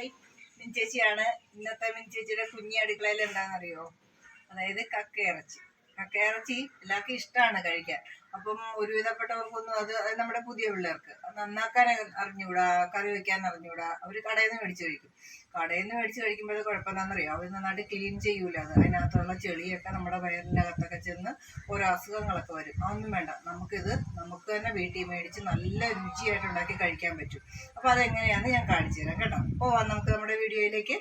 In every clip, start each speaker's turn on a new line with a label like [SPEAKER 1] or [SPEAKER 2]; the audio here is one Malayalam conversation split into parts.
[SPEAKER 1] ഹായ് മിൻചേച്ചിയാണ് ഇന്നത്തെ മിൻചേച്ചിയുടെ കുഞ്ഞി അടുക്കളയിൽ എന്താണെന്നറിയോ? അതായത് കക്കയിറച്ചി. കക്കയിറച്ചി എല്ലാവർക്കും ഇഷ്ടമാണ് കഴിക്കാൻ. അപ്പം ഒരുവിധപ്പെട്ടവർക്കൊന്നും അത് നമ്മുടെ പുതിയ പിള്ളേർക്ക്. നന്നാക്കാൻ അറിഞ്ഞുകൂടാ കറി വെക്കാൻ അറിഞ്ഞുകൂടാ. അവർ കടയിൽ നിന്ന് മേടിച്ച് കഴിക്കും. കടയിൽ നിന്ന് മേടിച്ച് കഴിക്കുമ്പോൾ കുഴപ്പമെന്താണെന്നറിയോ അവർ നന്നായിട്ട് ക്ലീൻ ചെയ്യൂല. അത് അതിനകത്തുള്ള ചെളിയൊക്കെ നമ്മുടെ വയറിന്റെ അകത്തൊക്കെ ചെന്ന് ഓരോ അസുഖങ്ങളൊക്കെ വരും. അതൊന്നും വേണ്ട. നമുക്കിത് നമുക്ക് തന്നെ വീട്ടിൽ മേടിച്ച് നല്ല രുചിയായിട്ട് ഉണ്ടാക്കി കഴിക്കാൻ പറ്റും. അപ്പോൾ അതെങ്ങനെയാണെന്ന് ഞാൻ കാണിച്ചു തരാം കേട്ടോ. അപ്പോൾ നമുക്ക് നമ്മുടെ വീഡിയോയിലേക്ക്.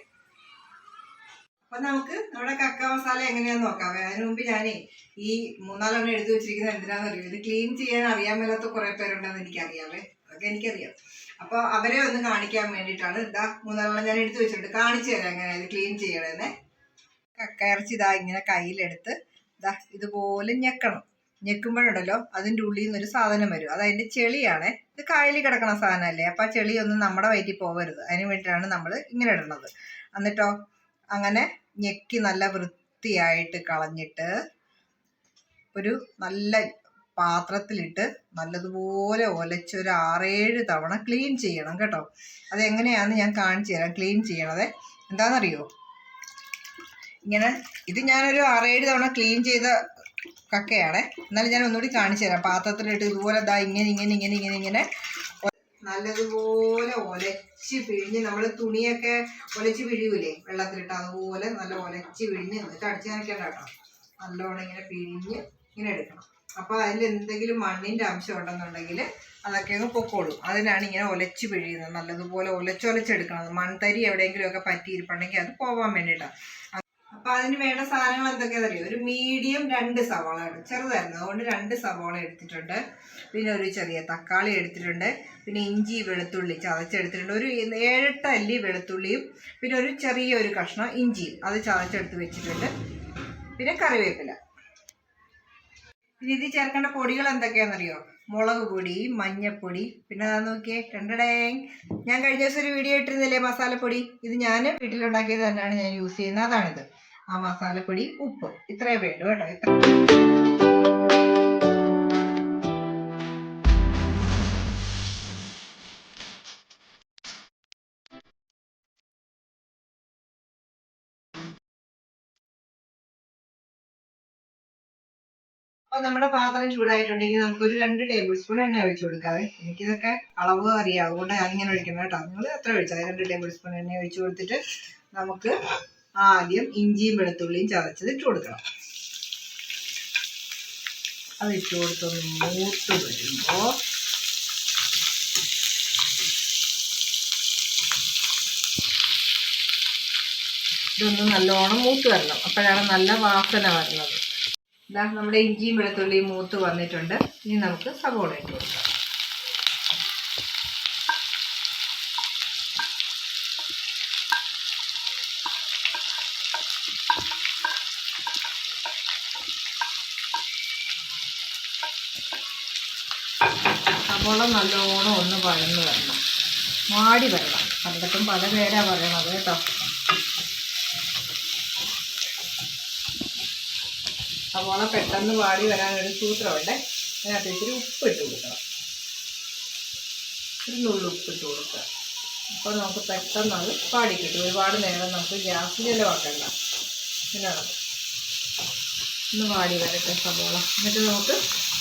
[SPEAKER 1] അപ്പൊ നമുക്ക് നമ്മുടെ കക്ക മസാല എങ്ങനെയാന്ന് നോക്കാം. അതിനു മുമ്പ് ഞാനേ ഈ മൂന്നാലെണ്ണം എടുത്തു വെച്ചിരിക്കുന്നത് എന്തിനാന്ന് അറിയോ ഇത് ക്ലീൻ ചെയ്യാൻ അറിയാൻ മേലാത്ത കുറെ പേരുണ്ടെന്ന് എനിക്കറിയാവേ. അതൊക്കെ എനിക്കറിയാം. അപ്പൊ അവരെ ഒന്ന് കാണിക്കാൻ വേണ്ടിയിട്ടാണ് ഇതാ മൂന്നാലെണ്ണം ഞാൻ എടുത്തു വെച്ചിട്ടുണ്ട്. കാണിച്ചു തരാം എങ്ങനെ ഇത് ക്ലീൻ ചെയ്യണേ കക്ക ഇറച്ചി ഇതാ ഇങ്ങനെ കയ്യിലെടുത്ത് ഇതാ ഇതുപോലെ ഞെക്കണം. ഞെക്കുമ്പോഴുണ്ടല്ലോ അതിന്റെ ഉള്ളിൽ നിന്നൊരു സാധനം വരും. അത് അതിന്റെ ചെളിയാണ്. ഇത് കായലിൽ കിടക്കണ സാധനമല്ലേ? അപ്പം ആ ചെളിയൊന്നും നമ്മുടെ വയറ്റിൽ പോകരുത് അതിന് വേണ്ടിയിട്ടാണ് നമ്മൾ ഇങ്ങനെ ഇടുന്നത് എന്നിട്ടോ? അങ്ങനെ ഞെക്കി നല്ല വൃത്തിയായിട്ട് കളഞ്ഞിട്ട് ഒരു നല്ല പാത്രത്തിലിട്ട് നല്ലതുപോലെ ഒലച്ച് ഒരു ആറേഴ് തവണ ക്ലീൻ ചെയ്യണം കേട്ടോ. അതെങ്ങനെയാണെന്ന് ഞാൻ കാണിച്ചു തരാം. ക്ലീൻ ചെയ്യണത്. എന്താണെന്നറിയോ ഇങ്ങനെ ഇത് ഞാനൊരു ആറേഴ് തവണ ക്ലീൻ ചെയ്ത കക്കയാണ്. എന്നാലും ഞാൻ ഒന്നുകൂടി കാണിച്ചു തരാം. പാത്രത്തിലിട്ട് ഇതുപോലെ ദാ ഇങ്ങനെ ഇങ്ങനെ ഇങ്ങനെ ഇങ്ങനെ ഇങ്ങനെ നല്ലതുപോലെ ഒലച്ച് പിഴിഞ്ഞ് നമ്മൾ തുണിയൊക്കെ ഒലച്ച് പിഴിയൂലേ? വെള്ളത്തിലിട്ട് അതുപോലെ നല്ല ഒലച്ച് പിഴിഞ്ഞ് എന്നിട്ട് അടിച്ച് നനയ്ക്കണ്ട കേട്ടോ. നല്ലോണം ഇങ്ങനെ പിഴിഞ്ഞ് ഇങ്ങനെ എടുക്കണം. അപ്പോൾ അതിൽ എന്തെങ്കിലും മണ്ണിന്റെ അംശം ഉണ്ടെന്നുണ്ടെങ്കിൽ അതൊക്കെ അങ്ങ് പൊക്കോളും. അതിനാണ് ഇങ്ങനെ ഒലച്ച് പിഴിയുന്നത്. നല്ലതുപോലെ ഒലച്ചൊലച്ചെടുക്കണത് മൺതരി എവിടെയെങ്കിലുമൊക്കെ പറ്റിയിരിപ്പുണ്ടെങ്കിൽ അത് പോവാൻ വേണ്ടിയിട്ടാണ് അപ്പൊ അതിന് വേണ്ട സാധനങ്ങൾ എന്തൊക്കെയാണെന്ന് അറിയോ ഒരു മീഡിയം രണ്ട് സവാള ചെറുതായിരുന്നു. അതുകൊണ്ട് രണ്ട് സവാള എടുത്തിട്ടുണ്ട്. പിന്നെ ഒരു ചെറിയ തക്കാളി എടുത്തിട്ടുണ്ട്. പിന്നെ ഇഞ്ചി വെളുത്തുള്ളി ചതച്ചെടുത്തിട്ടുണ്ട്. ഒരു ഏഴെട്ട് അല്ലി വെളുത്തുള്ളിയും പിന്നെ ഒരു ചെറിയ ഒരു കഷ്ണം ഇഞ്ചിയും അത് ചതച്ചെടുത്ത് വെച്ചിട്ടുണ്ട്. പിന്നെ കറിവേപ്പില. പിന്നെ ഇതിൽ ചേർക്കേണ്ട പൊടികൾ എന്തൊക്കെയാണെന്നറിയോ? മുളക് പൊടി മഞ്ഞപ്പൊടി പിന്നെ അതാ നോക്കിയേ രണ്ടടേ. ഞാൻ കഴിഞ്ഞ ദിവസം ഒരു വീഡിയോ ഇട്ടിരുന്നില്ലേ മസാലപ്പൊടി? ഇത് ഞാൻ വീട്ടിലുണ്ടാക്കിയത് തന്നെയാണ് ഞാൻ യൂസ് ചെയ്യുന്നത്. അതാണിത്. ആ മസാലപ്പൊടി ഉപ്പ്. ഇത്രയേ വേണ്ടു കേട്ടോ ഇത്ര. അപ്പൊ നമ്മുടെ പാത്രം ചൂടായിട്ടുണ്ടെങ്കിൽ നമുക്ക് ഒരു രണ്ട് ടേബിൾ സ്പൂൺ എണ്ണ ഒഴിച്ചു കൊടുക്കാവേ എനിക്കിതൊക്കെ അളവ് അറിയാം. അതുകൊണ്ട് ഞാൻ ഇങ്ങനെ ഒഴിക്കണം കേട്ടോ. നിങ്ങൾ എത്ര ഒഴിച്ചാൽ രണ്ട് ടേബിൾ സ്പൂൺ എണ്ണ ഒഴിച്ചു കൊടുത്തിട്ട് നമുക്ക് ആദ്യം ഇഞ്ചിയും വെളുത്തുള്ളിയും ചതച്ചത് ഇട്ട് കൊടുക്കണം. അത് ഇട്ട് കൊടുത്തൊന്ന് മൂത്ത് വരുമ്പോൾ ഇതൊന്ന് നല്ലോണം മൂത്ത് വരണം. അപ്പോഴാണ് നല്ല വാസന വരുന്നത്. ഇതാ നമ്മുടെ ഇഞ്ചിയും വെളുത്തുള്ളിയും മൂത്ത് വന്നിട്ടുണ്ട്. ഇനി നമുക്ക് സവോള ഇട്ട് കൊടുക്കാം. സവോള നല്ലോണം ഒന്ന് വഴന്ന് വരണം. വാടി വരണം. പലയിടത്തും പല പേരാ പറയണത് കേട്ടോ. സവോള പെട്ടെന്ന് വാടി വരാനൊരു സൂത്രമുണ്ട്. അതിനകത്ത് ഉപ്പ് ഇട്ട് കൊടുക്കണം. ഒരു നുള്ളു ഉപ്പ് ഇട്ട് കൊടുക്കുക. അപ്പോൾ നമുക്ക് പെട്ടെന്ന് അത് പാടി കിട്ടും. ഒരുപാട് നേരം നമുക്ക് ഗ്യാസ് ചിലവാക്കണ്ട ഇതിനാണ് ഒന്ന് വാടി വരട്ടെ സവോള എന്നിട്ട് നമുക്ക്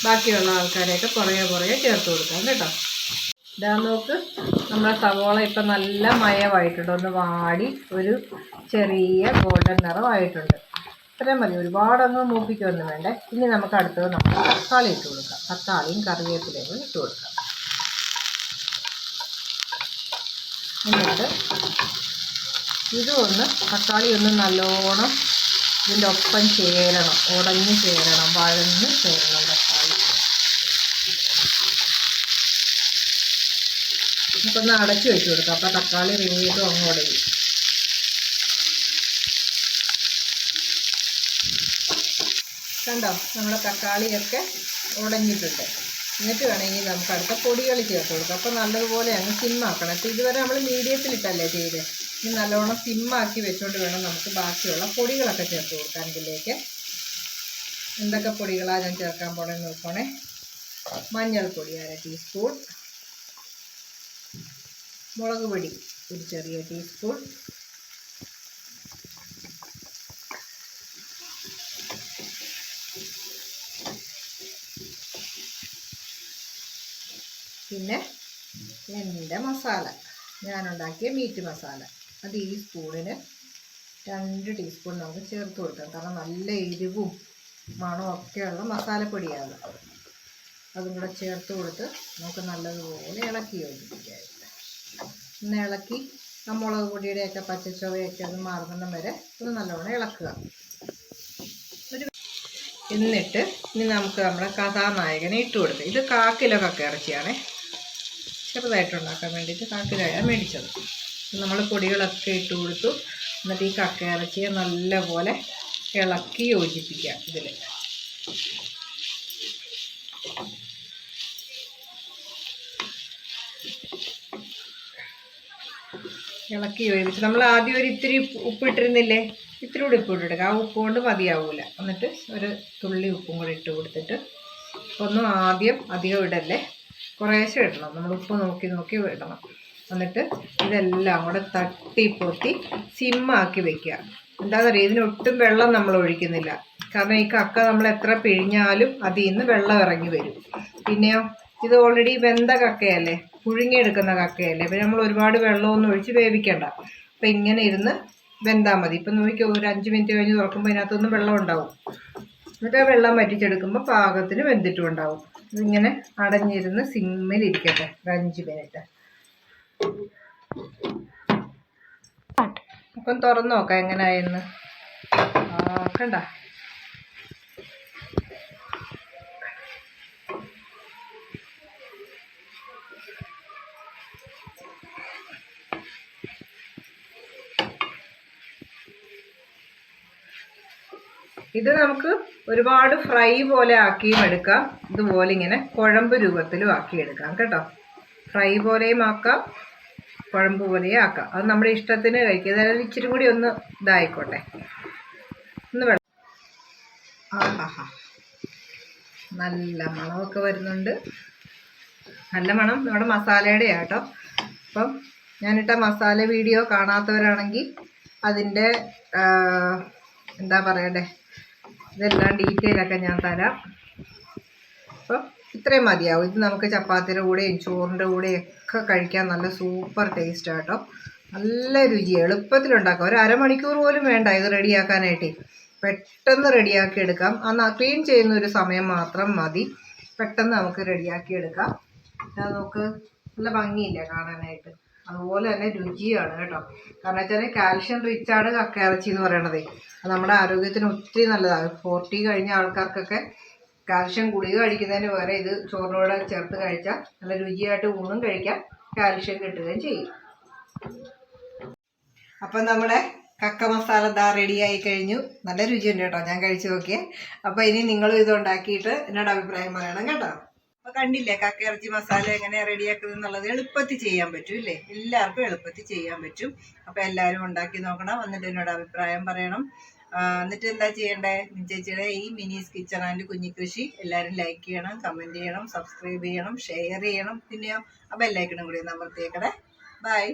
[SPEAKER 1] ബാക്കിയുള്ള ആൾക്കാരെയൊക്കെ കുറേ കുറേ ചേർത്ത് കൊടുക്കാം കേട്ടോ. ഇതാ നോക്ക്. നമ്മുടെ സവോള ഇപ്പം നല്ല മയമായിട്ടുണ്ട്. ഒന്ന് വാടി ഒരു ചെറിയ ഗോൾഡൻ നിറമായിട്ടുണ്ട്. ഇത്രയും മതി. ഒരുപാട് അങ്ങ് മൂപ്പിക്കൊന്നും വേണ്ടേ. ഇനി നമുക്ക് അടുത്തത് നമുക്ക് തക്കാളി ഇട്ട് കൊടുക്കാം. തക്കാളിയും കറിവേപ്പിലയും ഇട്ട് കൊടുക്കാം. എന്നിട്ട് ഇതും ഒന്ന് തക്കാളി ഒന്ന് നല്ലോണം ഇതിന്റെ ഒപ്പം ചേരണം. ഉടഞ്ഞ് ചേരണം. വഴഞ്ഞ് ചേരണം തക്കാളി. നമുക്കൊന്ന് അടച്ചു വെച്ച് കൊടുക്കാം. അപ്പോൾ തക്കാളി വീണ്ടും അങ്ങ് കണ്ടോ? നമ്മുടെ തക്കാളിയൊക്കെ ഉടഞ്ഞിട്ടുണ്ട് എന്നിട്ട് വേണമെങ്കിൽ നമുക്ക് അടുത്ത പൊടികൾ ചേർത്ത് കൊടുക്കാം. അപ്പോൾ നല്ലതുപോലെ അങ്ങ് സിമ്മാക്കണം. അപ്പോൾ ഇതുവരെ നമ്മൾ മീഡിയത്തിലിട്ടല്ലേ ചെയ്ത്? ഇനി നല്ലോണം സിമ്മാക്കി വെച്ചുകൊണ്ട് വേണം നമുക്ക് ബാക്കിയുള്ള പൊടികളൊക്കെ ചേർത്ത് കൊടുക്കാൻ ഇതിലേക്ക്. എന്തൊക്കെ പൊടികളാണ് ഞാൻ ചേർക്കാൻ പോണെന്ന് നോക്കണേ മഞ്ഞൾപ്പൊടി അര ടീസ്പൂൺ. മുളക് പൊടി ഒരു ചെറിയ ടീസ്പൂൺ. പിന്നെ എന്റെ മസാല. ഞാനുണ്ടാക്കിയ മീറ്റ് മസാല. അത് ഈ സ്പൂണിന് രണ്ട് ടീസ്പൂൺ നമുക്ക് ചേർത്ത് കൊടുക്കാം. കാരണം നല്ല എരിവും മണവും ഒക്കെയുള്ള മസാലപ്പൊടിയാണ്. അതും കൂടെ ചേർത്ത് കൊടുത്ത് നമുക്ക് നല്ലതുപോലെ ഇളക്കി യോജിപ്പിക്കാം ഒന്ന് ഇളക്കി ആ മുളക് പൊടിയുടെയൊക്കെ പച്ചച്ചുവയൊക്കെ ഒന്ന് മാറുന്നിടം വരെ ഒന്ന് നല്ലോണം ഇളക്കുക. ഒരു എന്നിട്ട് ഇനി നമുക്ക് നമ്മുടെ കഥാനായകനെ ഇട്ട് കൊടുക്കുക ഇത് കാക്കിലൊക്കെ കിലോ കക്ക ഇറച്ചിയാണേ. ചെറുതായിട്ട് ഉണ്ടാക്കാൻ വേണ്ടിയിട്ട് കാ കിലോയാണ് മേടിച്ചത്. നമ്മൾ പൊടികളൊക്കെ ഇട്ട് കൊടുത്തു. എന്നിട്ട് ഈ കക്ക ഇറച്ചിയെ നല്ലപോലെ ഇളക്കി യോജിപ്പിക്കാം ഇതിൽ ഇളക്കി യോജിപ്പിച്ച് നമ്മൾ ആദ്യം ഒരു ഇത്തിരി ഉപ്പ് ഉപ്പിട്ടിരുന്നില്ലേ ഇത്തിരി കൂടി ഉപ്പ് ഇട്ടെടുക്കുക ആ ഉപ്പ് കൊണ്ട് മതിയാവൂല. എന്നിട്ട് ഒരു തുള്ളി ഉപ്പും കൂടി ഇട്ട് കൊടുത്തിട്ട് ഒന്നും ആദ്യം അധികം ഇടല്ലേ? കുറേശ്ശെ ഇടണം നമ്മൾ ഉപ്പ് നോക്കി നോക്കി ഇടണം എന്നിട്ട് ഇതെല്ലാം കൂടെ തട്ടി പൊത്തി സിമ്മാക്കി വെക്കുക. എന്താണെന്ന് അറിയാം ഇതിനൊട്ടും വെള്ളം നമ്മൾ ഒഴിക്കുന്നില്ല. കാരണം ഈ കക്ക നമ്മൾ എത്ര പിഴിഞ്ഞാലും അതിൽ നിന്ന് വെള്ളം ഇറങ്ങി വരും. പിന്നെയോ? ഇത് ഓൾറെഡി വെന്ത കക്കയല്ലേ? പുഴുങ്ങിയെടുക്കുന്ന കക്കയല്ലേ? അപ്പം നമ്മൾ ഒരുപാട് വെള്ളമൊന്നും ഒഴിച്ച് വേവിക്കണ്ട. അപ്പം ഇങ്ങനെ ഇരുന്ന് വെന്താൽ മതി. ഇപ്പം നോക്കിയോ ഒരു അഞ്ച് മിനിറ്റ് കഴിഞ്ഞ് തുറക്കുമ്പോൾ ഇതിനകത്തൊന്നും വെള്ളം ഉണ്ടാവും. എന്നിട്ട് ആ വെള്ളം വറ്റിച്ചെടുക്കുമ്പോൾ പാകത്തിന് വെന്തിട്ടും ഉണ്ടാവും. ഇതിങ്ങനെ അടഞ്ഞിരുന്ന് സിമ്മിലിരിക്കട്ടെ ഒരു അഞ്ച് മിനിറ്റ്. അപ്പം തുറന്നു നോക്കാം എങ്ങനെയായെന്ന് കണ്ട? ഇത് നമുക്ക് ഒരുപാട് ഫ്രൈ പോലെ ആക്കിയും എടുക്കാം. ഇതുപോലെ ഇങ്ങനെ കുഴമ്പ് രൂപത്തിലും ആക്കിയെടുക്കാം കേട്ടോ. ഫ്രൈ പോലെയും ആക്കാം കുഴമ്പ് പോലെയും ആക്കാം. അത് നമ്മുടെ ഇഷ്ടത്തിന് കഴിക്കുക അതായത് ഇച്ചിരി കൂടി ഒന്ന് ഇതായിക്കോട്ടെ. ഒന്ന് വെള്ളം ആഹാ നല്ല മണമൊക്കെ വരുന്നുണ്ട്. നല്ല മണം. നമ്മുടെ മസാലയുടെ ആട്ടോ അപ്പം ഞാനിട്ട മസാല വീഡിയോ കാണാത്തവരാണെങ്കിൽ അതിന്റെ എന്താ പറയണ്ടേ? ഇതെല്ലാം ഡീറ്റെയിൽ ഒക്കെ ഞാൻ തരാം. അപ്പം ഇത്രയും മതിയാവും. ഇത് നമുക്ക് ചപ്പാത്തിയുടെ കൂടെയും ചോറിന്റെ കൂടെയും ഒക്കെ കഴിക്കാൻ നല്ല സൂപ്പർ ടേസ്റ്റ് കേട്ടോ നല്ല രുചി എളുപ്പത്തിലുണ്ടാക്കാം ഒരു അരമണിക്കൂർ പോലും വേണ്ട ഇത് റെഡിയാക്കാനായിട്ട് പെട്ടെന്ന് റെഡിയാക്കി എടുക്കാം. അന്ന് ക്ലീൻ ചെയ്യുന്ന ഒരു സമയം മാത്രം മതി. പെട്ടെന്ന് നമുക്ക് റെഡിയാക്കി എടുക്കാം. നമുക്ക് നല്ല ഭംഗിയില്ല കാണാനായിട്ട്. അതുപോലെ തന്നെ രുചിയാണ് കേട്ടോ. കാരണം വെച്ചാൽ കാൽഷ്യം റിച്ചാണ് കക്ക കക്കയിറച്ചി എന്ന് പറയണത്. അത് നമ്മുടെ ആരോഗ്യത്തിന് ഒത്തിരി നല്ലതാണ്. ഫോർട്ടി കഴിഞ്ഞ ആൾക്കാർക്കൊക്കെ കാൽഷ്യം ഗുളിക കഴിക്കുന്നതിന് പകരം ഇത് ചോറിനോട് ചേർത്ത് കഴിച്ചാൽ നല്ല രുചിയായിട്ട് ഊണും കഴിക്കാം കാൽഷ്യം കിട്ടുകയും ചെയ്യും. അപ്പം നമ്മുടെ കക്ക മസാല ദാ റെഡിയായി കഴിഞ്ഞു. നല്ല രുചിയുണ്ട് കേട്ടോ. ഞാൻ കഴിച്ചു നോക്കിയേ. അപ്പം ഇനി നിങ്ങളും ഇത് ഉണ്ടാക്കിയിട്ട് എന്നോട് അഭിപ്രായം പറയണം കേട്ടോ. അപ്പൊ കണ്ടില്ലേ കക്കയിറച്ചി മസാല എങ്ങനെ റെഡിയാക്കുന്നത് എന്നുള്ളത് എളുപ്പത്തിൽ ചെയ്യാൻ പറ്റും ഇല്ലേ? എല്ലാവർക്കും എളുപ്പത്തിൽ ചെയ്യാൻ പറ്റും. അപ്പൊ എല്ലാവരും ഉണ്ടാക്കി നോക്കണം. എന്നിട്ട് എന്നോട് അഭിപ്രായം പറയണം. എന്നിട്ട് എന്താ ചെയ്യണ്ടേ? ചേച്ചിയുടെ ഈ മിനീസ് കിച്ചൺ ആൻഡ് കുഞ്ഞിക്കൃഷി എല്ലാവരും ലൈക്ക് ചെയ്യണം കമന്റ് ചെയ്യണം സബ്സ്ക്രൈബ് ചെയ്യണം ഷെയർ ചെയ്യണം. പിന്നെയോ ആ ബെല്ലൈക്കണും കൂടി ഒന്ന് ബൈ